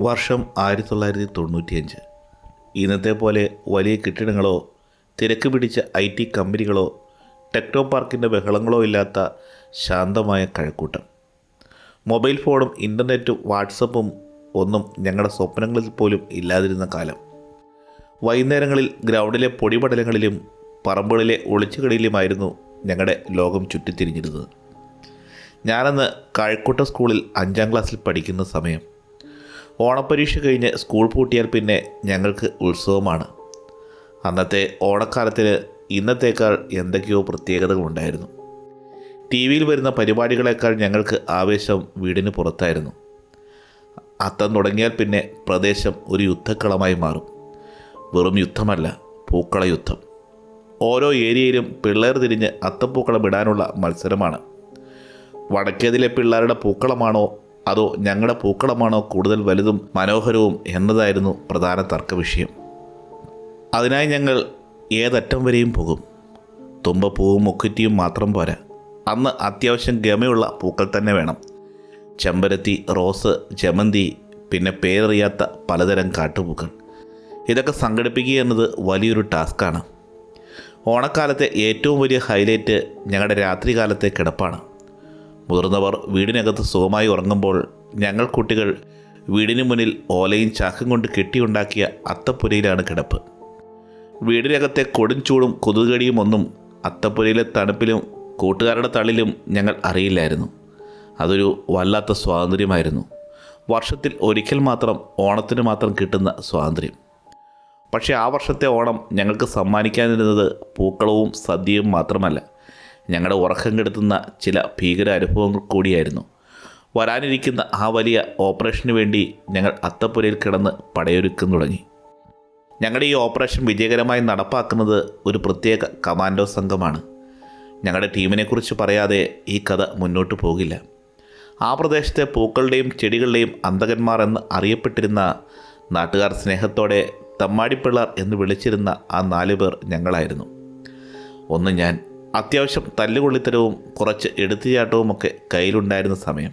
വർഷം ആയിരത്തി തൊള്ളായിരത്തി തൊണ്ണൂറ്റിയഞ്ച് ഇന്നത്തെ പോലെ വലിയ കെട്ടിടങ്ങളോ തിരക്ക് പിടിച്ച ഐ ടി കമ്പനികളോ ടെക്നോ പാർക്കിന്റെ ബഹളങ്ങളോ ഇല്ലാത്ത ശാന്തമായ കഴക്കൂട്ടം. മൊബൈൽ ഫോണും ഇന്റർനെറ്റും വാട്സപ്പും ഒന്നും ഞങ്ങളുടെ സ്വപ്നങ്ങളിൽ പോലും ഇല്ലാതിരുന്ന കാലം. വൈകുന്നേരങ്ങളിൽ ഗ്രൗണ്ടിലെ പൊടിപടലങ്ങളിലും പറമ്പുകളിലെ ഒളിച്ചുകളിലുമായിരുന്നു ഞങ്ങളുടെ ലോകം ചുറ്റിത്തിരിഞ്ഞിരുന്നത്. ഞാനന്ന് കഴക്കൂട്ട സ്കൂളിൽ അഞ്ചാം ക്ലാസ്സിൽ പഠിക്കുന്ന സമയം. ഓണപ്പരീക്ഷ കഴിഞ്ഞ് സ്കൂൾ പൂട്ടിയാൽ പിന്നെ ഞങ്ങൾക്ക് ഉത്സവമാണ്. അന്നത്തെ ഓണക്കാലത്തിൽ ഇന്നത്തേക്കാൾ എന്തൊക്കെയോ പ്രത്യേകതകളുണ്ടായിരുന്നു. ടി വിയിൽ വരുന്ന പരിപാടികളെക്കാൾ ഞങ്ങൾക്ക് ആവേശം വീടിന് പുറത്തായിരുന്നു. അത്തം തുടങ്ങിയാൽ പിന്നെ പ്രദേശം ഒരു യുദ്ധക്കളമായി മാറും. വെറും യുദ്ധമല്ല പൂക്കള യുദ്ധം. ഓരോ ഏരിയയിലും പിള്ളേർ തിരിഞ്ഞ് അത്തപ്പൂക്കളം ഇടാനുള്ള മത്സരമാണ്. വടക്കേതിലെ പിള്ളേരുടെ പൂക്കളമാണോ അതോ ഞങ്ങളുടെ പൂക്കളമാണോ കൂടുതൽ വലുതും മനോഹരവും എന്നതായിരുന്നു പ്രധാന തർക്കവിഷയം. അതിനായി ഞങ്ങൾ ഏതറ്റം വരെയും പോകും. തുമ്പപ്പൂവും മുക്കുറ്റിയും മാത്രം പോരാ. അന്ന് അത്യാവശ്യം ഗമയുള്ള പൂക്കൾ തന്നെ വേണം. ചെമ്പരത്തി റോസ് ജമന്തി പിന്നെ പേരറിയാത്ത പലതരം കാട്ടുപൂക്കൾ. ഇതൊക്കെ സംഘടിപ്പിക്കുക എന്നത് വലിയൊരു ടാസ്ക്കാണ്. ഓണക്കാലത്തെ ഏറ്റവും വലിയ ഹൈലൈറ്റ് ഞങ്ങളുടെ രാത്രികാലത്തെ കിടപ്പാണ്. മുതിർന്നവർ വീടിനകത്ത് സുഖമായി ഉറങ്ങുമ്പോൾ ഞങ്ങൾ കുട്ടികൾ വീടിന് മുന്നിൽ ഓലയും ചാക്കും കൊണ്ട് കെട്ടിയുണ്ടാക്കിയ അത്തപ്പുരയിലാണ് കിടപ്പ്. വീടിനകത്തെ കൊടും ചൂടും കൊതുകടിയും ഒന്നും അത്തപ്പുരയിലെ തണുപ്പിലും കൂട്ടുകാരുടെ തളിലും ഞങ്ങൾ അറിയില്ലായിരുന്നു. അതൊരു വല്ലാത്ത സ്വാതന്ത്ര്യമായിരുന്നു. വർഷത്തിൽ ഒരിക്കൽ മാത്രം ഓണത്തിന് മാത്രം കിട്ടുന്ന സ്വാതന്ത്ര്യം. പക്ഷേ ആ വർഷത്തെ ഓണം ഞങ്ങൾക്ക് സമ്മാനിക്കാനിരുന്നത് പൂക്കളവും സദ്യയും മാത്രമല്ല. ഞങ്ങളുടെ ഉറക്കം കെടുത്തുന്ന ചില ഭീകര അനുഭവങ്ങൾ കൂടിയായിരുന്നു. വരാനിരിക്കുന്ന ആ വലിയ ഓപ്പറേഷന് വേണ്ടി ഞങ്ങൾ അത്തപ്പുരയിൽ കിടന്ന് പടയൊരുക്കം തുടങ്ങി. ഞങ്ങളുടെ ഈ ഓപ്പറേഷൻ വിജയകരമായി നടപ്പാക്കുന്നത് ഒരു പ്രത്യേക കമാൻഡോ സംഘമാണ്. ഞങ്ങളുടെ ടീമിനെക്കുറിച്ച് പറയാതെ ഈ കഥ മുന്നോട്ട് പോകില്ല. ആ പ്രദേശത്തെ പൂക്കളുടെയും ചെടികളുടെയും അന്തകന്മാർ എന്ന് അറിയപ്പെട്ടിരുന്ന നാട്ടുകാർ സ്നേഹത്തോടെ തമ്മാടിപ്പിള്ളാർ എന്ന് വിളിച്ചിരുന്ന ആ നാല് പേർ ഞങ്ങളായിരുന്നു. ഒന്ന് ഞാൻ അത്യാവശ്യം തല്ലുകൊള്ളിത്തരവും കുറച്ച് എടുത്തുചാട്ടവുമൊക്കെ കയ്യിലുണ്ടായിരുന്ന സമയം.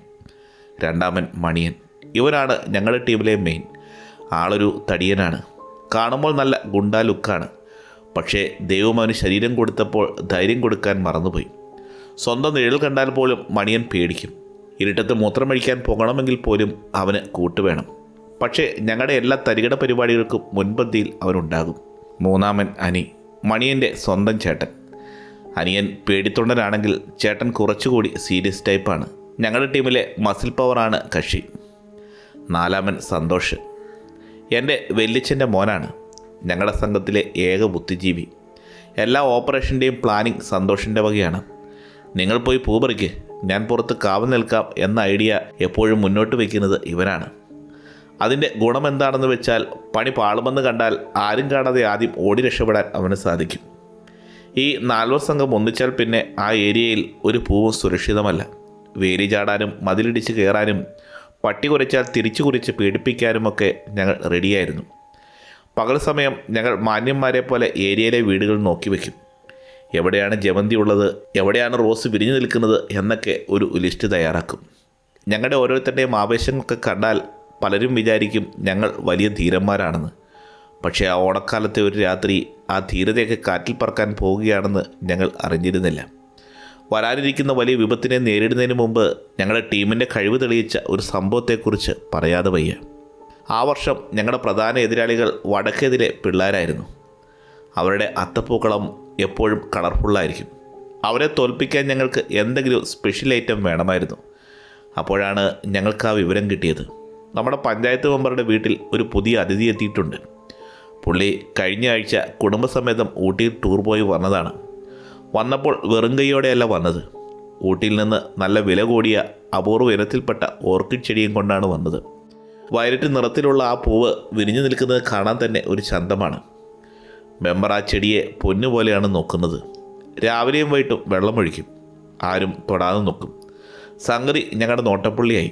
രണ്ടാമൻ മണിയൻ. ഇവനാണ് ഞങ്ങളുടെ ടീമിലെ മെയിൻ ആളൊരു തടിയനാണ്. കാണുമ്പോൾ നല്ല ഗുണ്ടാ ലുക്കാണ്. പക്ഷേ ദൈവം അവന് ശരീരം കൊടുത്തപ്പോൾ ധൈര്യം കൊടുക്കാൻ മറന്നുപോയി. സ്വന്തം നിഴൽ കണ്ടാൽ പോലും മണിയൻ പേടിക്കും. ഇരുട്ടത്ത് മൂത്രമഴിക്കാൻ പോകണമെങ്കിൽ പോലും അവന് കൂട്ടുവേണം പക്ഷേ ഞങ്ങളുടെ എല്ലാ തരികിട പരിപാടികൾക്കും മുൻപന്തിയിൽ അവനുണ്ടാകും. മൂന്നാമൻ അനി. മണിയന്റെ സ്വന്തം ചേട്ടൻ. അനിയൻ പേടിത്തൊണ്ടനാണെങ്കിൽ ചേട്ടൻ കുറച്ചുകൂടി സീരിയസ് ടൈപ്പാണ്. ഞങ്ങളുടെ ടീമിലെ മസിൽ പവറാണ് കക്ഷി. നാലാമൻ സന്തോഷ്. എന്റെ വെല്ലിച്ചന്റെ മോനാണ്. ഞങ്ങളുടെ സംഘത്തിലെ ഏക ബുദ്ധിജീവി. എല്ലാ ഓപ്പറേഷന്റെയും പ്ലാനിങ് സന്തോഷിന്റെ വകയാണ്. നിങ്ങൾ പോയി പൂപറിക്ക്. ഞാൻ പുറത്ത് കാവൽ നിൽക്കാം എന്ന ഐഡിയ എപ്പോഴും മുന്നോട്ട് വയ്ക്കുന്നത് ഇവനാണ് അതിന്റെ ഗുണമെന്താണെന്ന് വെച്ചാൽ പണി പാളുമെന്ന് കണ്ടാൽ ആരും കാണാതെ ആദ്യം ഓടി രക്ഷപ്പെടാൻ അവന് സാധിക്കും. ഈ നാൽവർ സംഘം ഒന്നിച്ചാൽ പിന്നെ ആ ഏരിയയിൽ ഒരു പൂവും സുരക്ഷിതമല്ല. വേലി ചാടാനും മതിലിടിച്ച് കയറാനും പട്ടി കുരച്ചാൽ തിരിച്ചു കുറിച്ച് പീഡിപ്പിക്കാനുമൊക്കെ ഞങ്ങൾ റെഡിയായിരുന്നു. പകൽ സമയം ഞങ്ങൾ മാന്യന്മാരെ പോലെ ഏരിയയിലെ വീടുകൾ നോക്കി വയ്ക്കും എവിടെയാണ് ജമന്തി ഉള്ളത് എവിടെയാണ് റോസ് വിരിഞ്ഞു നിൽക്കുന്നത് എന്നൊക്കെ ഒരു ലിസ്റ്റ് തയ്യാറാക്കും. ഞങ്ങളുടെ ഓരോരുത്തരുടെയും ആവേശങ്ങളൊക്കെ കണ്ടാൽ പലരും വിചാരിക്കും ഞങ്ങൾ വലിയ ധീരന്മാരാണെന്ന്. പക്ഷേ ആ ഓണക്കാലത്തെ ഒരു രാത്രി ആ ധീരതയൊക്കെ കാറ്റിൽ പറക്കാൻ പോവുകയാണെന്ന് ഞങ്ങൾ അറിഞ്ഞിരുന്നില്ല. വരാനിരിക്കുന്ന വലിയ വിപത്തിനെ നേരിടുന്നതിന് മുമ്പ് ഞങ്ങളുടെ ടീമിന്റെ കഴിവ് തെളിയിച്ച ഒരു സംഭവത്തെക്കുറിച്ച് പറയാതെ വയ്യ. ആ വർഷം ഞങ്ങളുടെ പ്രധാന എതിരാളികൾ വടക്കേതിലെ പിള്ളേരായിരുന്നു. അവരുടെ അത്തപ്പൂക്കളം എപ്പോഴും കളർഫുള്ളായിരിക്കും അവരെ തോൽപ്പിക്കാൻ ഞങ്ങൾക്ക് എന്തെങ്കിലും സ്പെഷ്യൽ ഐറ്റം വേണമായിരുന്നു. അപ്പോഴാണ് ഞങ്ങൾക്ക് ആ വിവരം കിട്ടിയത്. നമ്മുടെ പഞ്ചായത്ത് മെമ്പറുടെ വീട്ടിൽ ഒരു പുതിയ അതിഥി എത്തിയിട്ടുണ്ട്. പുള്ളി കഴിഞ്ഞ ആഴ്ച കുടുംബസമേതം ഊട്ടിയിൽ ടൂർ പോയി വന്നതാണ്. വന്നപ്പോൾ വെറും കൈയോടെയല്ല വന്നത്. ഊട്ടിയിൽ നിന്ന് നല്ല വില കൂടിയ അപൂർവ ഇനത്തിൽപ്പെട്ട ഓർക്കിഡ് ചെടിയും കൊണ്ടാണ് വന്നത്. വയലറ്റ് നിറത്തിലുള്ള ആ പൂവ് വിരിഞ്ഞു നിൽക്കുന്നത് കാണാൻ തന്നെ ഒരു ചന്തമാണ്. മെമ്പർ ആ ചെടിയെ പൊന്നുപോലെയാണ് നോക്കുന്നത്. രാവിലെയും വൈകിട്ടും വെള്ളമൊഴിക്കും ആരും തൊടാതെ നോക്കും. സംഗതി ഞങ്ങളുടെ നോട്ടപ്പുള്ളിയായി.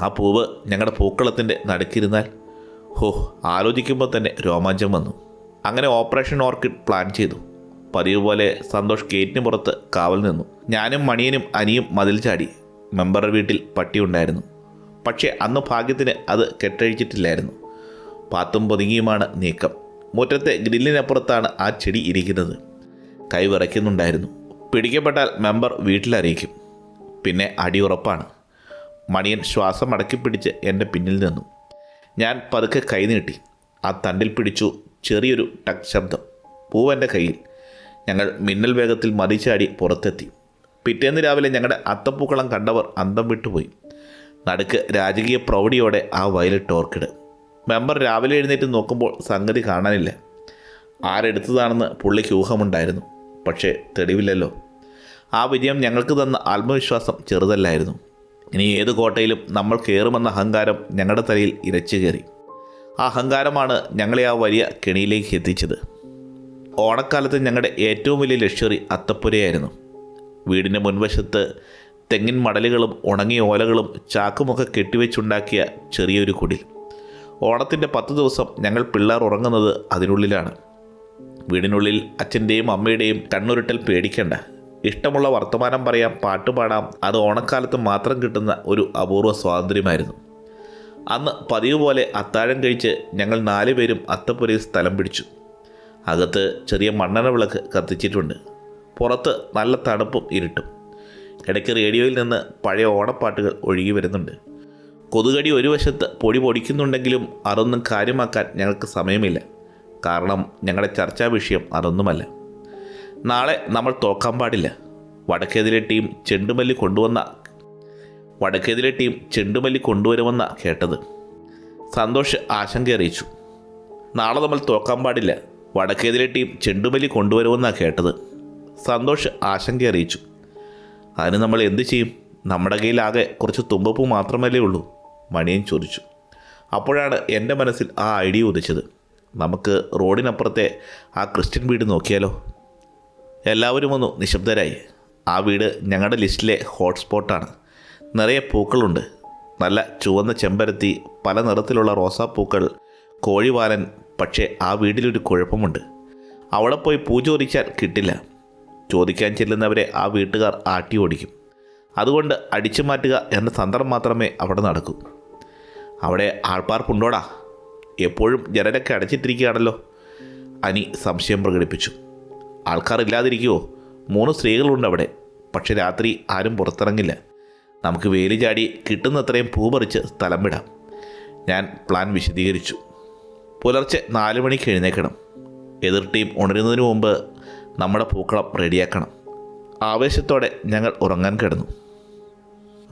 ആ പൂവ് ഞങ്ങളുടെ പൂക്കളത്തിന്റെ നടുക്കിരുന്നാൽ ഹോ ആലോചിക്കുമ്പോൾ തന്നെ രോമാഞ്ചം വന്നു. അങ്ങനെ ഓപ്പറേഷൻ ഓർക്കിഡ് പ്ലാൻ ചെയ്തു. പതിവ് പോലെ സന്തോഷ് ഗേറ്റിന് പുറത്ത് കാവൽ നിന്നു. ഞാനും മണിയനും അനിയും മതിൽ ചാടി. മെമ്പറുടെ വീട്ടിൽ പട്ടി ഉണ്ടായിരുന്നു. പക്ഷേ അന്ന് ഭാഗ്യത്തിന് അത് കെട്ടഴിച്ചിട്ടില്ലായിരുന്നു. പാത്തും പൊതുങ്ങിയുമാണ് നീക്കം. മുറ്റത്തെ ഗ്രില്ലിനപ്പുറത്താണ് ആ ചെടി ഇരിക്കുന്നത്. കൈ വിറയ്ക്കുന്നുണ്ടായിരുന്നു. പിടിക്കപ്പെട്ടാൽ മെമ്പർ വീട്ടിലറിയിക്കും. പിന്നെ അടിയുറപ്പാണ് മണിയൻ ശ്വാസം അടക്കിപ്പിടിച്ച് എന്റെ പിന്നിൽ നിന്നു. ഞാൻ പതുക്കെ കൈ നീട്ടി. ആ തണ്ടിൽ പിടിച്ചു ചെറിയൊരു ടക് ശബ്ദം. പൂവന്റെ കയ്യിൽ. ഞങ്ങൾ മിന്നൽ വേഗത്തിൽ മതിച്ചാടി പുറത്തെത്തി. പിറ്റേന്ന് രാവിലെ ഞങ്ങളുടെ അത്തപ്പൂക്കളം കണ്ടവർ അന്തം വിട്ടുപോയി. നടുക്ക് രാജകീയ പ്രൗഢിയോടെ ആ വയലറ്റ് ഓർക്കിഡ് മെമ്പർ രാവിലെ എഴുന്നേറ്റ് നോക്കുമ്പോൾ സംഗതി കാണാനില്ല. ആരെടുത്തതാണെന്ന് പുള്ളിക്ക് ഊഹമുണ്ടായിരുന്നു. പക്ഷേ തെളിവില്ലല്ലോ. ആ വിജയം ഞങ്ങൾക്ക് തന്ന ആത്മവിശ്വാസം ചെറുതല്ലായിരുന്നു. ഇനി ഏത് കോട്ടയിലും നമ്മൾ കയറുമെന്ന അഹങ്കാരം ഞങ്ങളുടെ തലയിൽ ഇരച്ചു കയറി. ആ അഹങ്കാരമാണ് ഞങ്ങളെ ആ വലിയ കെണിയിലേക്ക് എത്തിച്ചത്. ഓണക്കാലത്ത് ഞങ്ങളുടെ ഏറ്റവും വലിയ ലക്ഷറി അത്തപ്പുരയായിരുന്നു. വീടിന്റെ മുൻവശത്ത് തെങ്ങിൻ മടലുകളും ഉണങ്ങിയ ഓലകളും ചാക്കുമൊക്കെ കെട്ടിവെച്ചുണ്ടാക്കിയ ചെറിയൊരു കുടിൽ. ഓണത്തിന്റെ പത്ത് ദിവസം ഞങ്ങൾ പിള്ളേർ ഉറങ്ങുന്നത് അതിനുള്ളിലാണ്. വീടിനുള്ളിൽ അച്ഛന്റെയും അമ്മയുടെയും കണ്ണുരുട്ടൽ പേടിക്കണ്ട. ഇഷ്ടമുള്ള വർത്തമാനം പറയാം പാട്ട് പാടാം അത് ഓണക്കാലത്ത് മാത്രം കിട്ടുന്ന ഒരു അപൂർവ സ്വാതന്ത്ര്യമായിരുന്നു. അന്ന് പതിവ് പോലെ അത്താഴം കഴിച്ച് ഞങ്ങൾ നാലുപേരും അത്തപ്പുരയിൽ സ്ഥലം പിടിച്ചു. അകത്ത് ചെറിയ മണ്ണെണ്ണ വിളക്ക് കത്തിച്ചിട്ടുണ്ട്. പുറത്ത് നല്ല തണുപ്പും ഇരുട്ടും. ഇടയ്ക്ക് റേഡിയോയിൽ നിന്ന് പഴയ ഓണപ്പാട്ടുകൾ ഒഴുകി വരുന്നുണ്ട്. കൊതുകടി ഒരു വശത്ത് പൊടി പൊടിക്കുന്നുണ്ടെങ്കിലും അതൊന്നും കാര്യമാക്കാൻ ഞങ്ങൾക്ക് സമയമില്ല. കാരണം ഞങ്ങളുടെ ചർച്ചാ വിഷയം അതൊന്നുമല്ല. നാളെ നമ്മൾ തോക്കാൻ പാടില്ല. വടക്കേതിലെ ടീം ചെണ്ടുമല്ലി കൊണ്ടുവന്ന വടക്കേതിലെ ടീം ചെണ്ടുമല്ലി കൊണ്ടുവരുമെന്ന കേട്ടത്. സന്തോഷ് ആശങ്ക അറിയിച്ചു. നാളെ നമ്മൾ തോക്കാൻ പാടില്ല. വടക്കേതിലെ ടീം ചെണ്ടുമല്ലി കൊണ്ടുവരുമെന്നാണ് കേട്ടത്. സന്തോഷ് ആശങ്ക അറിയിച്ചു. അതിന് നമ്മൾ എന്ത് ചെയ്യും? നമ്മുടെ കയ്യിൽ ആകെ കുറച്ച് തുമ്പപ്പൂ മാത്രമല്ലേ ഉള്ളൂ മണിയൻ ചോദിച്ചു. അപ്പോഴാണ് എന്റെ മനസ്സിൽ ആ ഐഡിയ ഉദിച്ചത്. നമുക്ക് റോഡിനപ്പുറത്തെ ആ ക്രിസ്ത്യൻ വീട് നോക്കിയാലോ? എല്ലാവരും ഒന്ന് നിശബ്ദരായി. ആ വീട് ഞങ്ങളുടെ ലിസ്റ്റിലെ ഹോട്ട്സ്പോട്ടാണ് നിറയെ പൂക്കളുണ്ട്. നല്ല ചുവന്ന ചെമ്പരത്തി പല നിറത്തിലുള്ള റോസാപ്പൂക്കൾ കോഴിവാലൻ പക്ഷേ ആ വീട്ടിലൊരു കുഴപ്പമുണ്ട്. അവിടെ പോയി പൂ ചോദിച്ചാൽ കിട്ടില്ല. ചോദിക്കാൻ ചെല്ലുന്നവരെ ആ വീട്ടുകാർ ആട്ടി ഓടിക്കും. അതുകൊണ്ട് അടിച്ചു മാറ്റുക എന്ന തന്ത്രം മാത്രമേ അവിടെ നടക്കൂ. അവിടെ ആൾപ്പാർപ്പുണ്ടോടാ? എപ്പോഴും ജനലൊക്കെ അടച്ചിട്ടിരിക്കുകയാണല്ലോ. അനി സംശയം പ്രകടിപ്പിച്ചു. ആൾക്കാർ ഇല്ലാതിരിക്കുമോ മൂന്ന് സ്ത്രീകളുണ്ട് അവിടെ. പക്ഷെ രാത്രി ആരും പുറത്തിറങ്ങില്ല. നമുക്ക് വേലി ചാടി കിട്ടുന്നത്രയും പൂ പറിച്ച് സ്ഥലം വിടാം. ഞാൻ പ്ലാൻ വിശദീകരിച്ചു. പുലർച്ചെ നാല് മണിക്ക് എഴുന്നേക്കണം എതിർ ടീം ഉണരുന്നതിന് മുമ്പ് നമ്മുടെ പൂക്കളം റെഡിയാക്കണം. ആവേശത്തോടെ ഞങ്ങൾ ഉറങ്ങാൻ കിടന്നു.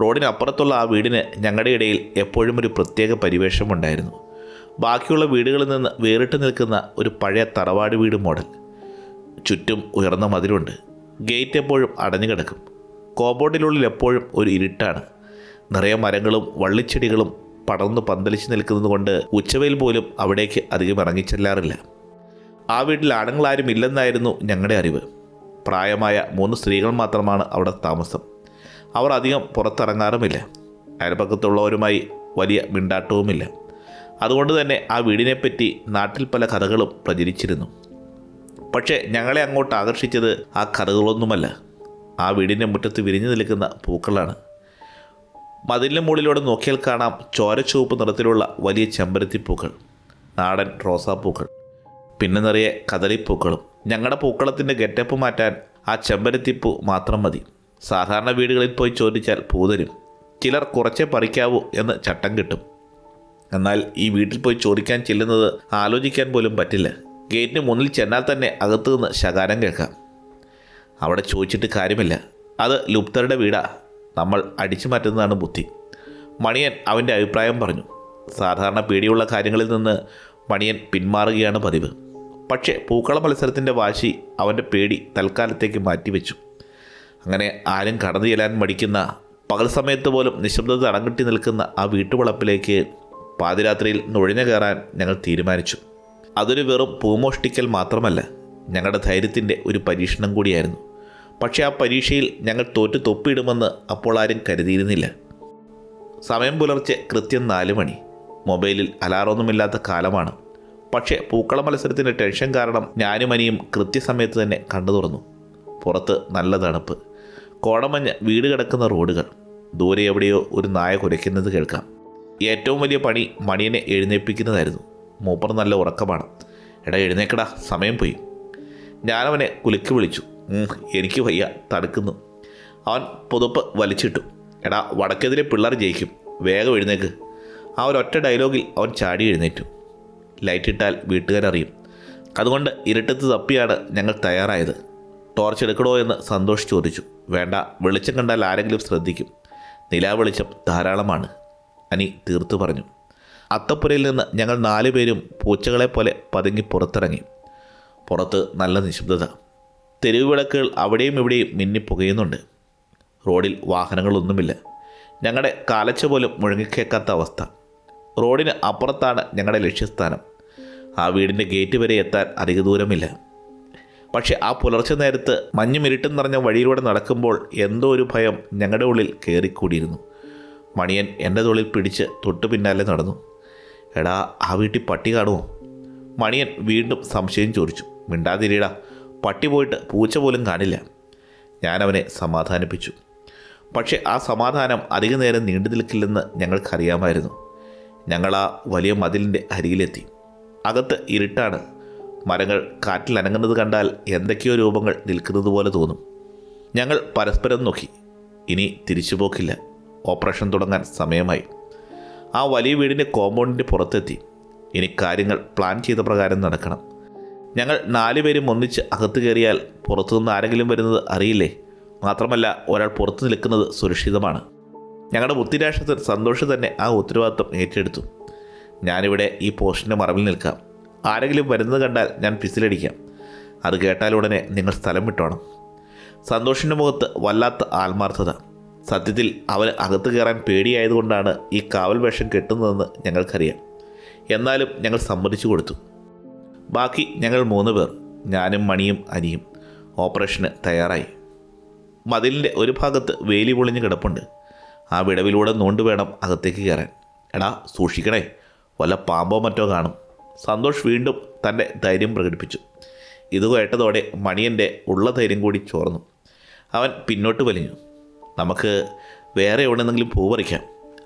റോഡിനപ്പുറത്തുള്ള ആ വീടിന് ഞങ്ങളുടെ ഇടയിൽ എപ്പോഴും ഒരു പ്രത്യേക പരിവേഷമുണ്ടായിരുന്നു ബാക്കിയുള്ള വീടുകളിൽ നിന്ന് വേറിട്ട് നിൽക്കുന്ന ഒരു പഴയ തറവാട് വീട് മോഡൽ. ചുറ്റും ഉയർന്ന മതിലുണ്ട്. ഗേറ്റ് എപ്പോഴും അടഞ്ഞു കിടക്കും. കോമ്പൗണ്ടിനുള്ളിൽ എപ്പോഴും ഒരു ഇരുട്ടാണ്. നിറയെ മരങ്ങളും വള്ളിച്ചെടികളും പടർന്ന് പന്തലിച്ച് നിൽക്കുന്നത് കൊണ്ട് ഉച്ചവയിൽ പോലും അവിടേക്ക് അധികം ഇറങ്ങിച്ചെല്ലാറില്ല ആ വീട്ടിൽ ആണുങ്ങളാരും ഇല്ലെന്നായിരുന്നു ഞങ്ങളുടെ അറിവ്. പ്രായമായ മൂന്ന് സ്ത്രീകൾ മാത്രമാണ് അവിടെ താമസം. അവർ അധികം പുറത്തിറങ്ങാറുമില്ല. അയൽപക്കത്തുള്ളവരുമായി വലിയ മിണ്ടാട്ടവുമില്ല. അതുകൊണ്ട് തന്നെ ആ വീടിനെപ്പറ്റി നാട്ടിൽ പല കഥകളും പ്രചരിച്ചിരുന്നു. പക്ഷേ ഞങ്ങളെ അങ്ങോട്ട് ആകർഷിച്ചത് ആ കഥകളൊന്നുമല്ല ആ വീടിന്റെ മുറ്റത്ത് വിരിഞ്ഞു നിൽക്കുന്ന പൂക്കളാണ്. മതിലിന്റെ മുകളിലൂടെ നോക്കിയാൽ കാണാം ചോരച്ചുവപ്പ് നിറത്തിലുള്ള വലിയ ചെമ്പരത്തിപ്പൂക്കൾ നാടൻ റോസാപ്പൂക്കൾ പിന്നെ നിറയെ കദളിപ്പൂക്കളും. ഞങ്ങളുടെ പൂക്കളത്തിന്റെ ഗെറ്റപ്പ് മാറ്റാൻ ആ ചെമ്പരത്തിപ്പൂ മാത്രം മതി. സാധാരണ വീടുകളിൽ പോയി ചോദിച്ചാൽ പൂതരും. ചിലർ കുറച്ചേ പറിക്കാവൂ എന്ന് ചട്ടം കിട്ടും. എന്നാൽ ഈ വീട്ടിൽ പോയി ചോദിക്കാൻ ചെല്ലുന്നത് ആലോചിക്കാൻ പോലും പറ്റില്ല. ഗേറ്റിന് മുന്നിൽ ചെന്നാൽ തന്നെ അകത്തു നിന്ന് ശകാരം കേൾക്കാം. അവിടെ ചോദിച്ചിട്ട് കാര്യമില്ല. അത് ലുപ്തരുടെ വീടാ. നമ്മൾ അടിച്ചു മാറ്റുന്നതാണ് ബുദ്ധി. മണിയൻ അവന്റെ അഭിപ്രായം പറഞ്ഞു. സാധാരണ പേടിയുള്ള കാര്യങ്ങളിൽ നിന്ന് മണിയൻ പിന്മാറുകയാണ് പതിവ്. പക്ഷേ പൂക്കള മത്സരത്തിന്റെ വാശി അവന്റെ പേടി തൽക്കാലത്തേക്ക് മാറ്റിവെച്ചു. അങ്ങനെ ആരും കടന്നു ചെല്ലാൻ മടിക്കുന്ന പകൽ സമയത്ത് പോലും നിശബ്ദത അടങ്ങിട്ടി നിൽക്കുന്ന ആ വീട്ടുവളപ്പിലേക്ക് പാതിരാത്രിയിൽ നുഴഞ്ഞു കയറാൻ ഞങ്ങൾ തീരുമാനിച്ചു. അതൊരു വെറും പൂമോഷ്ടിക്കൽ മാത്രമല്ല ഞങ്ങളുടെ ധൈര്യത്തിന്റെ ഒരു പരീക്ഷണം കൂടിയായിരുന്നു. പക്ഷേ ആ പരീക്ഷയിൽ ഞങ്ങൾ തോറ്റ് തൊപ്പിയിടുമെന്ന് അപ്പോൾ ആരും കരുതിയിരുന്നില്ല. സമയം പുലർച്ചെ കൃത്യം നാല് മണി. മൊബൈലിൽ അലാറൊന്നുമില്ലാത്ത കാലമാണ്. പക്ഷേ പൂക്കള മത്സരത്തിന്റെ ടെൻഷൻ കാരണം ഞാനും അനിയും കൃത്യസമയത്ത് തന്നെ കണ്ടു തുറന്നു. പുറത്ത് നല്ല തണുപ്പ്. കോടമഞ്ഞ് വീട് കിടക്കുന്ന റോഡുകൾ. ദൂരെ എവിടെയോ ഒരു നായ കുരയ്ക്കുന്നത് കേൾക്കാം. ഏറ്റവും വലിയ പണി മണിയനെ എഴുന്നേൽപ്പിക്കുന്നതായിരുന്നു. മൂപ്പർ നല്ല ഉറക്കമാണ്. എടാ എഴുന്നേക്കടാ സമയം പോയി. ഞാനവനെ കുലുക്കി വിളിച്ചു. എനിക്ക് വയ്യ തടുക്കുന്നു. അവൻ പുതുപ്പ് വലിച്ചിട്ടു. എടാ വടക്കെതിരെ പിള്ളേർ ജയിക്കും. വേഗം എഴുന്നേക്ക്. ആ ഒരൊറ്റ ഡയലോഗിൽ അവൻ ചാടി എഴുന്നേറ്റു. ലൈറ്റ് ഇട്ടാൽ വീട്ടുകാരറിയും അതുകൊണ്ട് ഇരുട്ടത്ത് തപ്പിയാണ് ഞങ്ങൾ തയ്യാറായത്. ടോർച്ച് എടുക്കണോ എന്ന് സന്തോഷ് ചോദിച്ചു. വേണ്ട വെളിച്ചം കണ്ടാൽ ആരെങ്കിലും ശ്രദ്ധിക്കും. നിലാവെളിച്ചം ധാരാളമാണ്. അനി തീർത്തു പറഞ്ഞു. അത്തപ്പുരയിൽ നിന്ന് ഞങ്ങൾ നാലു പേരും പൂച്ചകളെ പോലെ പതുങ്ങി പുറത്തിറങ്ങി. പുറത്ത് നല്ല നിശബ്ദത. തെരുവ് വിളക്കുകൾ അവിടെയും ഇവിടെയും മിന്നി പുകയുന്നുണ്ട്. റോഡിൽ വാഹനങ്ങളൊന്നുമില്ല. ഞങ്ങളുടെ കാലച്ച പോലും മുഴങ്ങിക്കേക്കാത്ത അവസ്ഥ. റോഡിന് അപ്പുറത്താണ് ഞങ്ങളുടെ ലക്ഷ്യസ്ഥാനം. ആ വീടിന്റെ ഗേറ്റ് വരെ എത്താൻ അധിക ദൂരമില്ല. പക്ഷേ ആ പുലർച്ചെ നേരത്ത് മഞ്ഞും ഇരുട്ടും നിറഞ്ഞ വഴിയിലൂടെ നടക്കുമ്പോൾ എന്തോ ഒരു ഭയം ഞങ്ങളുടെ ഉള്ളിൽ കയറിക്കൂടിയിരുന്നു മണിയൻ എന്റെ തൊളിൽ പിടിച്ച് തൊട്ടു പിന്നാലെ നടന്നു. എടാ ആ വീട്ടിൽ പട്ടി കാണുമോ മണിയൻ വീണ്ടും സംശയം ചോദിച്ചു. മിണ്ടാതിരിടാ പട്ടി പോയിട്ട് പൂച്ച പോലും കാണില്ല. ഞാനവനെ സമാധാനിപ്പിച്ചു. പക്ഷേ ആ സമാധാനം അധിക നേരം നീണ്ടു നിൽക്കില്ലെന്ന് ഞങ്ങൾക്കറിയാമായിരുന്നു. ഞങ്ങൾ ആ വലിയ മതിലിന്റെ അരികിലെത്തി. അകത്ത് ഇരുട്ടാണ്. മരങ്ങൾ കാറ്റിൽ അനങ്ങുന്നത് കണ്ടാൽ എന്തൊക്കെയോ രൂപങ്ങൾ നിൽക്കുന്നത് പോലെ തോന്നും. ഞങ്ങൾ പരസ്പരം നോക്കി. ഇനി തിരിച്ചുപോക്കില്ല. ഓപ്പറേഷൻ തുടങ്ങാൻ സമയമായി. ആ വലിയ വീടിന്റെ കോമ്പൗണ്ടിന്റെ പുറത്തെത്തി. ഇനി കാര്യങ്ങൾ പ്ലാൻ ചെയ്ത പ്രകാരം നടക്കണം. ഞങ്ങൾ നാലുപേരും ഒന്നിച്ച് അകത്ത് കയറിയാൽ പുറത്തുനിന്ന് ആരെങ്കിലും വരുന്നത് അറിയില്ലേ? മാത്രമല്ല ഒരാൾ പുറത്തു നിൽക്കുന്നത് സുരക്ഷിതമാണ്. ഞങ്ങളുടെ ബുദ്ധിരാഷ്ട്രത്തിൽ സന്തോഷം തന്നെ ആ ഉത്തരവാദിത്വം ഏറ്റെടുത്തു. ഞാനിവിടെ ഈ പോസ്റ്റിന്റെ മറവിൽ നിൽക്കാം. ആരെങ്കിലും വരുന്നത് കണ്ടാൽ ഞാൻ പിസിലടിക്കാം. അത് കേട്ടാലുടനെ നിങ്ങൾ സ്ഥലം വിട്ടോണം. സന്തോഷിന്റെ മുഖത്ത് വല്ലാത്ത ആത്മാർത്ഥത. സത്യത്തിൽ അവൻ അകത്ത് കയറാൻ പേടിയായതുകൊണ്ടാണ് ഈ കാവൽ വേഷം കെട്ടുന്നതെന്ന് ഞങ്ങൾക്കറിയാം. എന്നാലും ഞങ്ങൾ സമ്മതിച്ചു കൊടുത്തു. ബാക്കി ഞങ്ങൾ മൂന്ന് പേർ ഞാനും മണിയും അനിയും ഓപ്പറേഷന് തയ്യാറായി. മതിലിന്റെ ഒരു ഭാഗത്ത് വേലി പൊളിഞ്ഞ് കിടപ്പുണ്ട്. ആ വിടവിലൂടെ നോണ്ടു വേണം അകത്തേക്ക് കയറാൻ. എടാ സൂക്ഷിക്കണേ. വല്ല പാമ്പോ മറ്റോ കാണും. സന്തോഷ് വീണ്ടും തന്റെ ധൈര്യം പ്രകടിപ്പിച്ചു. ഇത് കേട്ടതോടെ മണിയന്റെ ഉള്ള ധൈര്യം കൂടി ചോർന്നു. അവൻ പിന്നോട്ട് വലിഞ്ഞു. നമുക്ക് വേറെ എവിടെന്നെങ്കിലും പൂ പറിക്കാം.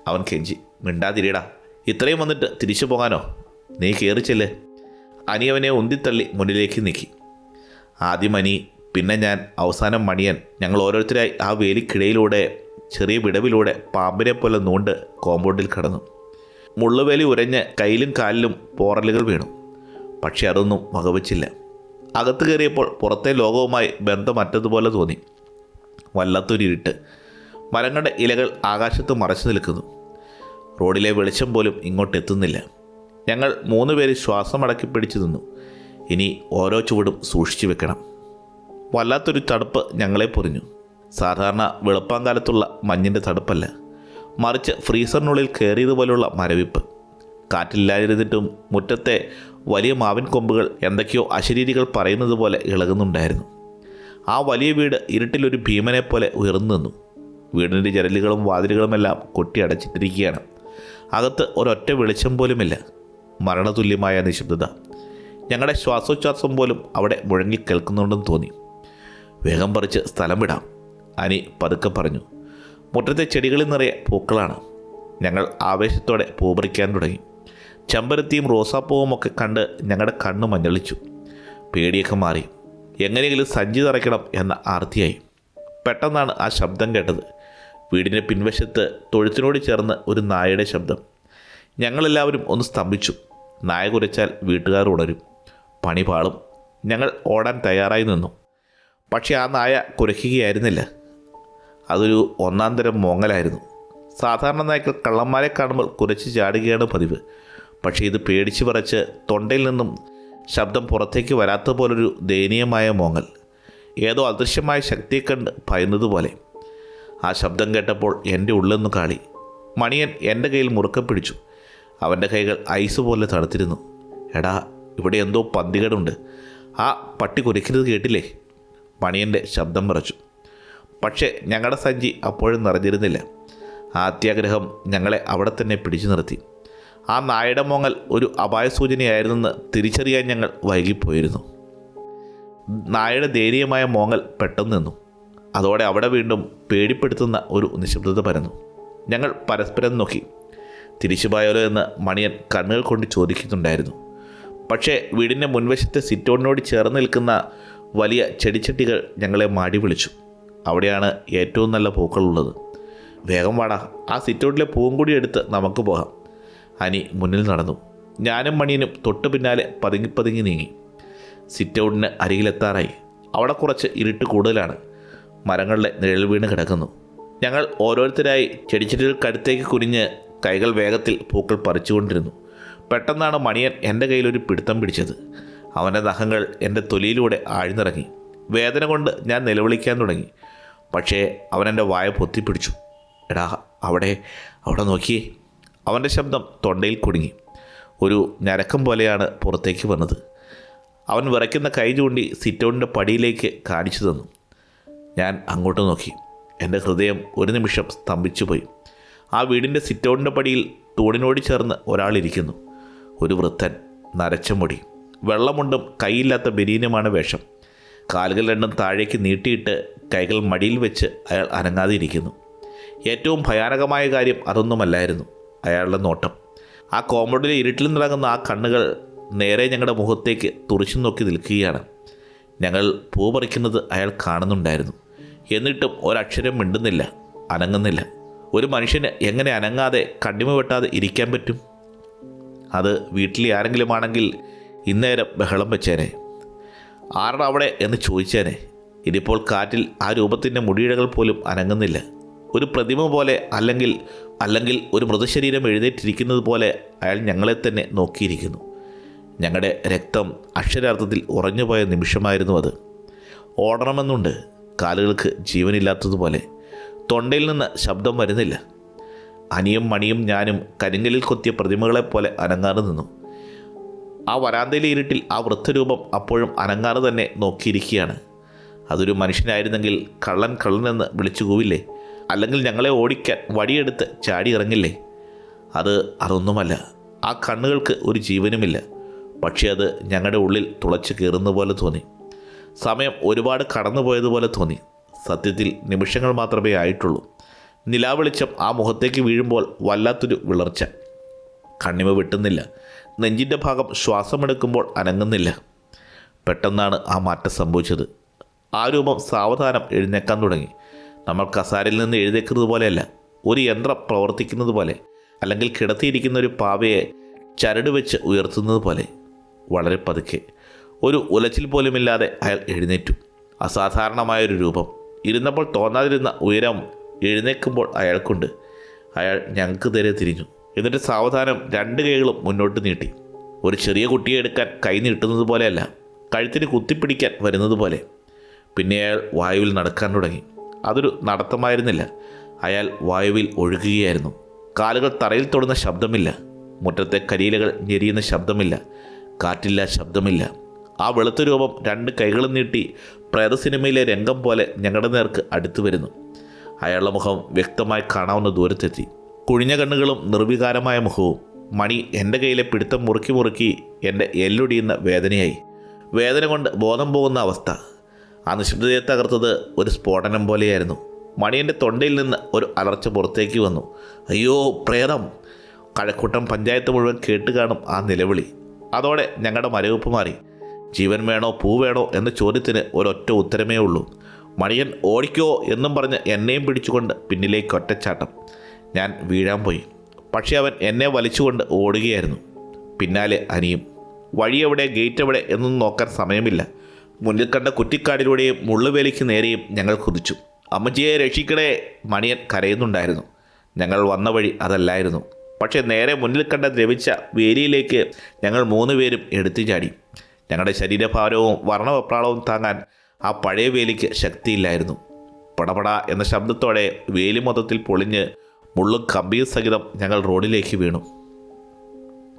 അവൻ കെഞ്ചി മിണ്ടാതിരിയടാ. ഇത്രയും വന്നിട്ട് തിരിച്ചു പോകാനോ? നീ കയറിച്ചല്ലേ അനി അവനെ ഉന്തിത്തള്ളി മുന്നിലേക്ക് നീക്കി. ആദ്യം അനി പിന്നെ ഞാൻ അവസാനം മണിയൻ. ഞങ്ങൾ ഓരോരുത്തരായി ആ വേലിക്കിടയിലൂടെ ചെറിയ വിടവിലൂടെ പാമ്പിനെ പോലെ നൂണ്ട് കോമ്പൗണ്ടിൽ കടന്നു. മുള്ളുവേലി ഉരഞ്ഞ് കയ്യിലും കാലിലും പോറലുകൾ വീണു. പക്ഷെ അതൊന്നും വകവച്ചില്ല. അകത്ത് കയറിയപ്പോൾ പുറത്തെ ലോകവുമായി ബന്ധമറ്റതുപോലെ തോന്നി. വല്ലാത്തൊരു ഇരുട്ട്. മരങ്ങളുടെ ഇലകൾ ആകാശത്ത് മറച്ചു നിൽക്കുന്നു. റോഡിലെ വെളിച്ചം പോലും ഇങ്ങോട്ട് എത്തുന്നില്ല. ഞങ്ങൾ മൂന്ന് പേര് ശ്വാസമടക്കി പിടിച്ചു നിന്നു. ഇനി ഓരോ ചുവടും സൂക്ഷിച്ചു വെക്കണം. വല്ലാത്തൊരു തടുപ്പ് ഞങ്ങളെ പൊറിഞ്ഞു സാധാരണ വെളുപ്പാങ്കാലത്തുള്ള മഞ്ഞിന്റെ തടുപ്പല്ല മറിച്ച് ഫ്രീസറിനുള്ളിൽ കയറിയതുപോലുള്ള മരവിപ്പ്. കാറ്റില്ലാതിരുന്നിട്ടും മുറ്റത്തെ വലിയ മാവിൻ കൊമ്പുകൾ എന്തൊക്കെയോ അശരീരികൾ പറയുന്നത് പോലെ ഇളകുന്നുണ്ടായിരുന്നു. ആ വലിയ വീട് ഇരുട്ടിലൊരു ഭീമനെ പോലെ ഉയർന്നു നിന്നു. വീടിന്റെ ജനലുകളും വാതിലുകളുമെല്ലാം കൊട്ടി അടച്ചിട്ടിരിക്കുകയാണ്. അകത്ത് ഒരൊറ്റ വെളിച്ചം പോലുമില്ല. മരണതുല്യമായ നിശബ്ദത. ഞങ്ങളുടെ ശ്വാസോച്ഛ്വാസം പോലും അവിടെ മുഴങ്ങി കേൾക്കുന്നുണ്ടെന്ന് തോന്നി. വേഗം പറിച്ച് സ്ഥലം വിടാം അനി പതുക്കെ പറഞ്ഞു. മുറ്റത്തെ ചെടികളിൽ നിറയെ പൂക്കളാണ്. ഞങ്ങൾ ആവേശത്തോടെ പൂ പറിക്കാൻ തുടങ്ങി. ചെമ്പരത്തിയും റോസാപ്പൂവും ഒക്കെ കണ്ട് ഞങ്ങളുടെ കണ്ണ് മഞ്ഞളിച്ചു. പേടിയൊക്കെ മാറി. എങ്ങനെയെങ്കിലും സഞ്ചി തറയ്ക്കണം എന്ന ആർത്തിയായി. പെട്ടെന്നാണ് ആ ശബ്ദം കേട്ടത്. വീടിന്റെ പിൻവശത്ത് തൊഴുത്തിനോട് ചേർന്ന് ഒരു നായയുടെ ശബ്ദം. ഞങ്ങളെല്ലാവരും ഒന്ന് സ്തംഭിച്ചു. നായ കുരച്ചാൽ വീട്ടുകാർ ഉണരും. പണി പാളും. ഞങ്ങൾ ഓടാൻ തയ്യാറായി നിന്നു. പക്ഷേ ആ നായ കുരയ്ക്കുകയായിരുന്നില്ല. അതൊരു ഒന്നാം തരം മോങ്ങലായിരുന്നു. സാധാരണ നായ്ക്കൾ കള്ളന്മാരെ കാണുമ്പോൾ കുരച്ച് ചാടുകയാണ് പതിവ്. പക്ഷേ ഇത് പേടിച്ച് പറച്ച് തൊണ്ടയിൽ നിന്നും ശബ്ദം പുറത്തേക്ക് വരാത്ത പോലൊരു ദയനീയമായ മോങ്ങൽ. ഏതോ അദൃശ്യമായ ശക്തിയെ കണ്ട് ഭയന്നതുപോലെ. ആ ശബ്ദം കേട്ടപ്പോൾ എന്റെ ഉള്ളൊന്നു കാളി. മണിയൻ എന്റെ കയ്യിൽ മുറുക്കം പിടിച്ചു. അവന്റെ കൈകൾ ഐസ് പോലെ തണുത്തിരുന്നു. എടാ ഇവിടെ എന്തോ പന്തികടുണ്ട്. ആ പട്ടി കുരയ്ക്കുന്നത് കേട്ടില്ലേ? മണിയന്റെ ശബ്ദം മറച്ചു പക്ഷേ ഞങ്ങളുടെ സഞ്ചി അപ്പോഴും നിറഞ്ഞിരുന്നില്ല. ആ അത്യാഗ്രഹം ഞങ്ങളെ അവിടെ തന്നെ പിടിച്ചു നിർത്തി. ആ നായയുടെ മോങ്ങൽ ഒരു അപായ സൂചനയായിരുന്നെന്ന് തിരിച്ചറിയാൻ ഞങ്ങൾ വൈകിപ്പോയിരുന്നു. നായയുടെ ദയനീയമായ മോങ്ങൽ പെട്ടെന്ന് നിന്നു. അതോടെ അവിടെ വീണ്ടും പേടിപ്പെടുത്തുന്ന ഒരു നിശബ്ദത പരന്നു. ഞങ്ങൾ പരസ്പരം നോക്കി. തിരിച്ചുപോയാലോ എന്ന് മണിയൻ കണ്ണുകൾ കൊണ്ട് ചോദിക്കുന്നുണ്ടായിരുന്നു. പക്ഷേ വീടിന്റെ മുൻവശത്തെ സിറ്റോണിനോട് ചേർന്ന് നിൽക്കുന്ന വലിയ ചെടിച്ചട്ടികൾ ഞങ്ങളെ മാടി വിളിച്ചു. അവിടെയാണ് ഏറ്റവും നല്ല പൂക്കളുള്ളത് വേഗം വാടാ. ആ സിറ്റോണിലെ പൂവും കൂടി എടുത്ത് നമുക്ക് പോകാം. അനി മുന്നിൽ നടന്നു. ഞാനും മണിയനും തൊട്ടു പിന്നാലെ പതുങ്ങി പതുങ്ങി നീങ്ങി. സിറ്റൗട്ടിന് അരികിലെത്താറായി. അവിടെ കുറച്ച് ഇരുട്ട് കൂടുതലാണ്. മരങ്ങളുടെ നിഴൽ വീണ് കിടക്കുന്നു. ഞങ്ങൾ ഓരോരുത്തരായി ചെടിച്ചെടികൾക്കടുത്തേക്ക് കുനിഞ്ഞ് കൈകൾ വേഗത്തിൽ പൂക്കൾ പറിച്ചുകൊണ്ടിരുന്നു. പെട്ടെന്നാണ് മണിയൻ എന്റെ കയ്യിലൊരു പിടുത്തം പിടിച്ചത്. അവന്റെ നഖങ്ങൾ എന്റെ തൊലിയിലൂടെ ആഴ്ന്നിറങ്ങി. വേദന കൊണ്ട് ഞാൻ നിലവിളിക്കാൻ തുടങ്ങി. പക്ഷേ അവൻ എന്റെ വായ പൊത്തിപ്പിടിച്ചു. എടാ അവിടെ അവിടെ നോക്കിയേ. അവന്റെ ശബ്ദം തൊണ്ടയിൽ കുടുങ്ങി. ഒരു ഞരക്കം പോലെയാണ് പുറത്തേക്ക് വന്നത്. അവൻ വിറയ്ക്കുന്ന കൈ ചൂണ്ടി സിറ്റൗണിന്റെ പടിയിലേക്ക് കാണിച്ചു തന്നു. ഞാൻ അങ്ങോട്ട് നോക്കി. എന്റെ ഹൃദയം ഒരു നിമിഷം സ്തംഭിച്ചു പോയി ആ വീടിന്റെ സിറ്റൗണിന്റെ പടിയിൽ തൂണിനോട് ചേർന്ന് ഒരാളിരിക്കുന്നു ഒരു വൃദ്ധൻ നരച്ച മുടി. വെള്ളമുണ്ടും കൈയില്ലാത്ത ബനീനുമാണ് വേഷം. കാലുകൾ രണ്ടും താഴേക്ക് നീട്ടിയിട്ട് കൈകൾ മടിയിൽ വെച്ച് അയാൾ അനങ്ങാതെ ഇരിക്കുന്നു ഏറ്റവും ഭയാനകമായ കാര്യം അതൊന്നുമല്ലായിരുന്നു. അയാളുടെ നോട്ടം. ആ കോമ്പൗണ്ടിലെ ഇരുട്ടിൽ നിറങ്ങുന്ന ആ കണ്ണുകൾ നേരെ ഞങ്ങളുടെ മുഖത്തേക്ക് തുറിച്ചു നോക്കി നിൽക്കുകയാണ്. ഞങ്ങൾ പൂ പറിക്കുന്നത് അയാൾ കാണുന്നുണ്ടായിരുന്നു. എന്നിട്ടും ഒരക്ഷരം മിണ്ടുന്നില്ല അനങ്ങുന്നില്ല. ഒരു മനുഷ്യന് എങ്ങനെ അനങ്ങാതെ കണ്ണിമ വെട്ടാതെ ഇരിക്കാൻ പറ്റും? അത് വീട്ടിൽ ആരെങ്കിലും ആണെങ്കിൽ ഇന്നേരം ബഹളം വെച്ചേനെ. ആരുടെ അവിടെ എന്ന് ചോദിച്ചേനെ. ഇതിപ്പോൾ കാറ്റിൽ ആ രൂപത്തിന്റെ മുടിയിഴകൾ പോലും അനങ്ങുന്നില്ല. ഒരു പ്രതിമ പോലെ അല്ലെങ്കിൽ അല്ലെങ്കിൽ ഒരു മൃതശരീരം എഴുന്നേറ്റിരിക്കുന്നത് പോലെ അയാൾ ഞങ്ങളെ തന്നെ നോക്കിയിരിക്കുന്നു. ഞങ്ങളുടെ രക്തം അക്ഷരാർത്ഥത്തിൽ ഉറഞ്ഞുപോയ നിമിഷമായിരുന്നു അത്. ഓടണമെന്നുണ്ട്. കാലുകൾക്ക് ജീവനില്ലാത്തതുപോലെ. തൊണ്ടയിൽ നിന്ന് ശബ്ദം വരുന്നില്ല. അനിയും മണിയും ഞാനും കരിങ്കലിൽ കൊത്തിയ പ്രതിമകളെപ്പോലെ അനങ്ങാതെ നിന്നു. ആ വരാന്തയിലെ ഇരുട്ടിൽ ആ വൃദ്ധരൂപം അപ്പോഴും അനങ്ങാതെ തന്നെ നോക്കിയിരിക്കുകയാണ്. അതൊരു മനുഷ്യനായിരുന്നെങ്കിൽ കള്ളൻ കള്ളനെന്ന് വിളിച്ചു കൂവില്ലേ? അല്ലെങ്കിൽ ഞങ്ങളെ ഓടിക്കാൻ വടിയെടുത്ത് ചാടി ഇറങ്ങില്ലേ? അത് അതൊന്നുമല്ല. ആ കണ്ണുകൾക്ക് ഒരു ജീവനുമില്ല. പക്ഷേ അത് ഞങ്ങളുടെ ഉള്ളിൽ തുളച്ചു കയറുന്ന പോലെ തോന്നി. സമയം ഒരുപാട് കടന്നുപോയതുപോലെ തോന്നി. സത്യത്തിൽ നിമിഷങ്ങൾ മാത്രമേ ആയിട്ടുള്ളൂ. നിലാവെളിച്ചം ആ മുഖത്തേക്ക് വീഴുമ്പോൾ വല്ലാത്തൊരു വിളർച്ച. കണ്ണിമ വെട്ടുന്നില്ല. നെഞ്ചിന്റെ ഭാഗം ശ്വാസമെടുക്കുമ്പോൾ അനങ്ങുന്നില്ല. പെട്ടെന്നാണ് ആ മാറ്റം സംഭവിച്ചത്. ആ രൂപം സാവധാനം എഴുന്നേക്കാൻ തുടങ്ങി. നമ്മൾ കസാരയിൽ നിന്ന് എഴുതേക്കുന്നത് പോലെയല്ല. ഒരു യന്ത്രം പ്രവർത്തിക്കുന്നത് പോലെ അല്ലെങ്കിൽ കിടത്തിയിരിക്കുന്ന ഒരു പാവയെ ചരട് വെച്ച് ഉയർത്തുന്നത് പോലെ. വളരെ പതുക്കെ. ഒരു ഉലച്ചിൽ പോലുമില്ലാതെ അയാൾ എഴുന്നേറ്റു. അസാധാരണമായൊരു രൂപം. ഇരുന്നപ്പോൾ തോന്നാതിരുന്ന ഉയരം എഴുന്നേൽക്കുമ്പോൾ അയാൾക്കുണ്ട്. അയാൾ ഞങ്ങൾക്ക് നേരെ തിരിഞ്ഞു. എന്നിട്ട് സാവധാനം രണ്ട് കൈകളും മുന്നോട്ട് നീട്ടി. ഒരു ചെറിയ കുട്ടിയെ എടുക്കാൻ കൈ നീട്ടുന്നത് പോലെയല്ല കഴുത്തിന് കുത്തിപ്പിടിക്കാൻ വരുന്നത് പോലെ. പിന്നെ അയാൾ വായുവിൽ നടക്കാൻ തുടങ്ങി. അതൊരു നടത്തമായിരുന്നില്ല. അയാൾ വായുവിൽ ഒഴുകുകയായിരുന്നു. കാലുകൾ തറയിൽ തൊടുന്ന ശബ്ദമില്ല. മുറ്റത്തെ കരിയിലകൾ ഞെരിയുന്ന ശബ്ദമില്ല. കാറ്റില്ല ശബ്ദമില്ല. ആ വെളുത്ത രൂപം രണ്ട് കൈകളും നീട്ടി പ്രേത സിനിമയിലെ രംഗം പോലെ ഞങ്ങളുടെ നേർക്ക് അടുത്തു വരുന്നു. അയാളുടെ മുഖം വ്യക്തമായി കാണാവുന്ന ദൂരത്തെത്തി. കുഴിഞ്ഞ കണ്ണുകളും നിർവികാരമായ മുഖവും. മണി എന്റെ കയ്യിലെ പിടുത്തം മുറുക്കി മുറുക്കി എന്റെ എല്ലൊടിയുന്ന വേദനയായി. വേദന കൊണ്ട് ബോധം പോകുന്ന അവസ്ഥ. ആ നിശബ്ദതയെ തകർത്തത് ഒരു സ്ഫോടനം പോലെയായിരുന്നു. മണിയന്റെ തൊണ്ടയിൽ നിന്ന് ഒരു അലർച്ച പുറത്തേക്ക് വന്നു. അയ്യോ പ്രേതം! കഴക്കൂട്ടം പഞ്ചായത്ത് മുഴുവൻ കേട്ട് കാണും ആ നിലവിളി. അതോടെ ഞങ്ങളുടെ മരവിപ്പ് മാറി. ജീവൻ വേണോ പൂ വേണോ? എന്ന ചോദ്യത്തിന് ഒരൊറ്റ ഉത്തരമേ ഉള്ളൂ. മണിയൻ ഓടിക്കോ എന്നും പറഞ്ഞ് എന്നെയും പിടിച്ചുകൊണ്ട് പിന്നിലേക്ക് ഒറ്റച്ചാട്ടം. ഞാൻ വീഴാൻ പോയി. പക്ഷേ അവൻ എന്നെ വലിച്ചുകൊണ്ട് ഓടുകയായിരുന്നു. പിന്നാലെ അനിയും. വഴിയെവിടെ ഗേറ്റ് എവിടെ? എന്നൊന്നും നോക്കാൻ സമയമില്ല. മുന്നിൽ കണ്ട കുറ്റിക്കാടിലൂടെയും മുള്ളുവേലിക്ക് നേരെയും ഞങ്ങൾ കുതിച്ചു. അമ്മച്ചിയെ രക്ഷിക്കണേ മണിയൻ കരയുന്നുണ്ടായിരുന്നു. ഞങ്ങൾ വന്ന വഴി അതല്ലായിരുന്നു. പക്ഷേ നേരെ മുന്നിൽ കണ്ട ദ്രവിച്ച വേലിയിലേക്ക് ഞങ്ങൾ മൂന്ന് പേരും എടുത്തു ചാടി. ഞങ്ങളുടെ ശരീരഭാരവും വർണവപ്രാളവും താങ്ങാൻ ആ പഴയ വേലിക്ക് ശക്തിയില്ലായിരുന്നു. പടപട എന്ന ശബ്ദത്തോടെ വേലി മൊത്തത്തിൽ പൊളിഞ്ഞ് മുള്ളും കമ്പിയും സഹിതം ഞങ്ങൾ റോഡിലേക്ക് വീണു.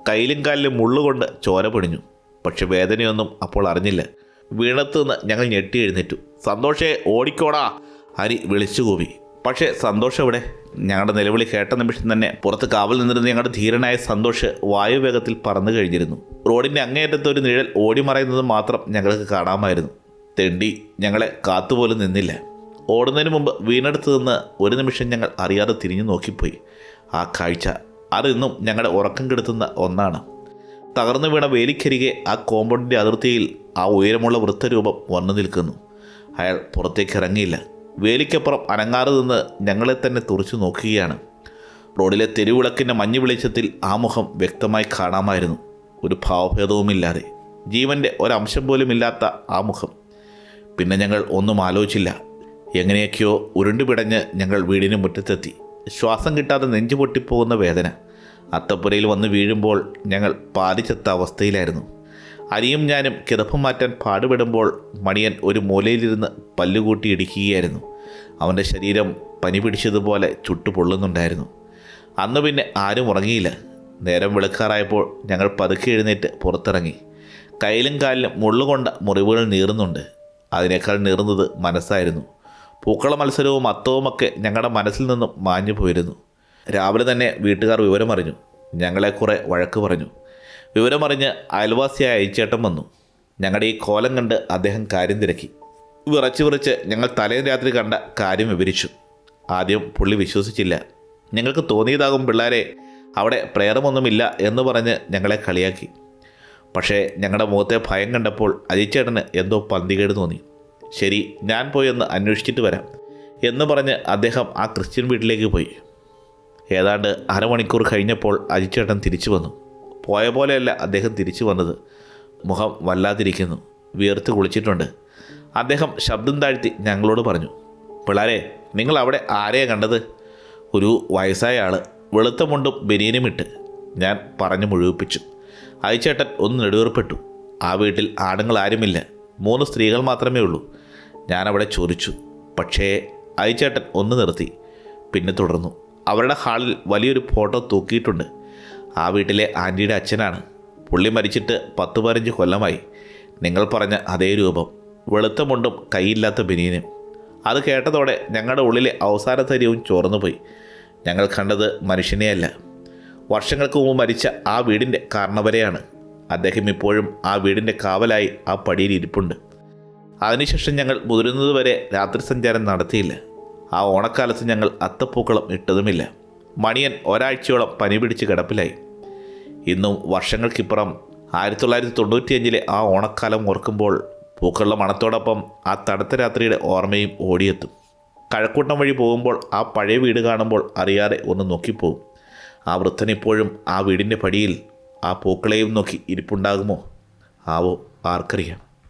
കയ്യിലും കാലിലും മുള്ളുകൊണ്ട് ചോര പൊടിഞ്ഞു. പക്ഷെ വേദനയൊന്നും അപ്പോൾ അറിഞ്ഞില്ല. വീണത്ത് നിന്ന് ഞങ്ങൾ ഞെട്ടി എഴുന്നേറ്റു. സന്തോഷേ ഓടിക്കോടാ അരി വിളിച്ചു കൂവി. പക്ഷേ സന്തോഷം ഇവിടെ ഞങ്ങളുടെ നിലവിളി കേട്ട നിമിഷം തന്നെ പുറത്ത് കാവൽ നിന്നിരുന്ന ഞങ്ങളുടെ ധീരനായ സന്തോഷ് വായുവേഗത്തിൽ പറന്നു കഴിഞ്ഞിരുന്നു. റോഡിന്റെ അങ്ങേയറ്റത്തെ ഒരു നിഴൽ ഓടിമറയുന്നത് മാത്രം ഞങ്ങൾക്ക് കാണാമായിരുന്നു. തെണ്ടി ഞങ്ങളെ കാത്തുപോലും നിന്നില്ല. ഓടുന്നതിന് മുമ്പ് വീണെടുത്ത് നിന്ന് ഒരു നിമിഷം ഞങ്ങൾ അറിയാതെ തിരിഞ്ഞു നോക്കിപ്പോയി. ആ കാഴ്ച അതിന്നും ഞങ്ങളുടെ ഉറക്കം കെടുത്തുന്ന ഒന്നാണ്. തകർന്നു വീണ വേലിക്കരികെ ആ കോമ്പൗണ്ടിന്റെ അതിർത്തിയിൽ ആ ഉയരമുള്ള വൃത്തരൂപം വന്നു നിൽക്കുന്നു. അയാൾ പുറത്തേക്ക് ഇറങ്ങിയില്ല. വേലിക്കപ്പുറം അനങ്ങാതെ നിന്ന് ഞങ്ങളെ തന്നെ തുറച്ചു നോക്കുകയാണ്. റോഡിലെ തെരുവിളക്കിന്റെ മഞ്ഞ് വെളിച്ചത്തിൽ ആ മുഖം വ്യക്തമായി കാണാമായിരുന്നു. ഒരു ഭാവഭേദവുമില്ലാതെ. ജീവന്റെ ഒരംശം പോലും ഇല്ലാത്ത ആ മുഖം. പിന്നെ ഞങ്ങൾ ഒന്നും ആലോചിച്ചില്ല. എങ്ങനെയൊക്കെയോ ഉരുണ്ടുപിടഞ്ഞ് ഞങ്ങൾ വീടിന് മുറ്റത്തെത്തി. ശ്വാസം കിട്ടാതെ നെഞ്ചു പൊട്ടിപ്പോകുന്ന വേദന. അത്തപ്പുരയിൽ വന്ന് വീഴുമ്പോൾ ഞങ്ങൾ പാതിച്ചെത്ത അവസ്ഥയിലായിരുന്നു. അനിയും ഞാനും കിതപ്പ് മാറ്റാൻ പാടുപെടുമ്പോൾ മണിയൻ ഒരു മൂലയിലിരുന്ന് പല്ലുകൂട്ടി ഇടിക്കുകയായിരുന്നു. അവന്റെ ശരീരം പനി പിടിച്ചതുപോലെ ചുട്ടു പൊള്ളുന്നുണ്ടായിരുന്നു അന്ന് പിന്നെ ആരും ഉറങ്ങിയില്ല. നേരം വെളുക്കാറായപ്പോൾ ഞങ്ങൾ പതുക്കെ എഴുന്നേറ്റ് പുറത്തിറങ്ങി. കയ്യിലും കാലിലും മുള്ളുകൊണ്ട മുറിവുകൾ നീറുന്നുണ്ട്. അതിനേക്കാൾ നീറുന്നത് മനസ്സായിരുന്നു. പൂക്കള മത്സരവും അത്തവുമൊക്കെ ഞങ്ങളുടെ മനസ്സിൽ നിന്നും മാഞ്ഞു പോയിരുന്നു രാവിലെ തന്നെ വീട്ടുകാർ വിവരമറിഞ്ഞു. ഞങ്ങളെ കുറെ വഴക്ക് പറഞ്ഞു. വിവരമറിഞ്ഞ് അയൽവാസിയായ അയച്ചേട്ടൻ വന്നു. ഞങ്ങളുടെ ഈ കോലം കണ്ട് അദ്ദേഹം കാര്യം തിരക്കി. വിറച്ച് വിറച്ച് ഞങ്ങൾ തലേന്ന് രാത്രി കണ്ട കാര്യം വിവരിച്ചു. ആദ്യം പുള്ളി വിശ്വസിച്ചില്ല. ഞങ്ങൾക്ക് തോന്നിയതാകും പിള്ളേരെ അവിടെ പ്രേതമൊന്നുമില്ല എന്ന് പറഞ്ഞ് ഞങ്ങളെ കളിയാക്കി. പക്ഷേ ഞങ്ങളുടെ മുഖത്തെ ഭയം കണ്ടപ്പോൾ അജിച്ചേട്ടന് എന്തോ പന്തികേട് തോന്നി. ശരി ഞാൻ പോയി ഒന്ന് അന്വേഷിച്ചിട്ട് വരാം എന്ന് പറഞ്ഞ് അദ്ദേഹം ആ ക്രിസ്ത്യൻ വീട്ടിലേക്ക് പോയി. ഏതാണ്ട് അരമണിക്കൂർ കഴിഞ്ഞപ്പോൾ അജിച്ചേട്ടൻ തിരിച്ചു വന്നു. പോയ പോലെയല്ല അദ്ദേഹം തിരിച്ചു വന്നത്. മുഖം വല്ലാതിരിക്കുന്നു. വിയർത്ത് കുളിച്ചിട്ടുണ്ട്. അദ്ദേഹം ശബ്ദം താഴ്ത്തി ഞങ്ങളോട് പറഞ്ഞു പിള്ളാരെ നിങ്ങൾ അവിടെ ആരെയാ കണ്ടത്? ഒരു വയസ്സായ ആൾ വെളുത്ത മുണ്ടും ബനിയനും ഇട്ട് ഞാൻ പറഞ്ഞു മുഴുവിപ്പിച്ചു. അയച്ചേട്ടൻ ഒന്ന് നെടുവേർപ്പെട്ടു. ആ വീട്ടിൽ ആണുങ്ങൾ ആരുമില്ല. മൂന്ന് സ്ത്രീകൾ മാത്രമേ ഉള്ളൂ. ഞാനവിടെ ചോദിച്ചു. പക്ഷേ അയച്ചേട്ടൻ ഒന്ന് നിർത്തി. പിന്നെ തുടർന്നു. അവരുടെ ഹാളിൽ വലിയൊരു ഫോട്ടോ തൂക്കിയിട്ടുണ്ട്. ആ വീട്ടിലെ ആന്റിയുടെ അച്ഛനാണ്. പുള്ളി മരിച്ചിട്ട് പത്ത് പതിനഞ്ച് കൊല്ലമായി. നിങ്ങൾ പറഞ്ഞ അതേ രൂപം. വെളുത്ത മുണ്ടും കൈയില്ലാത്ത ബനിയനും. അത് കേട്ടതോടെ ഞങ്ങളുടെ ഉള്ളിലെ അവസാന ധൈര്യവും ചോർന്നുപോയി. ഞങ്ങൾ കണ്ടത് മനുഷ്യനെയല്ല. വർഷങ്ങൾക്ക് മുമ്പ് മരിച്ച ആ വീടിന്റെ കാരണവരെയാണ്. അദ്ദേഹം ഇപ്പോഴും ആ വീടിന്റെ കാവലായി ആ പടിയിൽ ഇരിപ്പുണ്ട്. അതിനുശേഷം ഞങ്ങൾ മുതിരുന്നതുവരെ രാത്രി സഞ്ചാരം നടത്തിയില്ല. ആ ഓണക്കാലത്ത് ഞങ്ങൾ അത്തപ്പൂക്കളം ഇട്ടതുമില്ല. മണിയൻ ഒരാഴ്ചയോളം പനി പിടിച്ച് കിടപ്പിലായി. ഇന്നും വർഷങ്ങൾക്കിപ്പുറം ആയിരത്തി തൊള്ളായിരത്തി തൊണ്ണൂറ്റിയഞ്ചിലെ ആ ഓണക്കാലം ഓർക്കുമ്പോൾ പൂക്കളുടെ മണത്തോടൊപ്പം ആ തണുത്ത രാത്രിയുടെ ഓർമ്മയും ഓടിയെത്തും. കഴക്കൂട്ടം വഴി പോകുമ്പോൾ ആ പഴയ വീട് കാണുമ്പോൾ അറിയാതെ ഒന്ന് നോക്കിപ്പോവും. ആ വൃദ്ധൻ ഇപ്പോഴും ആ വീടിന്റെ പടിയിൽ ആ പൂക്കളെയും നോക്കി ഇരിപ്പുണ്ടാകുമോ? ആവോ ആർക്കറിയാം.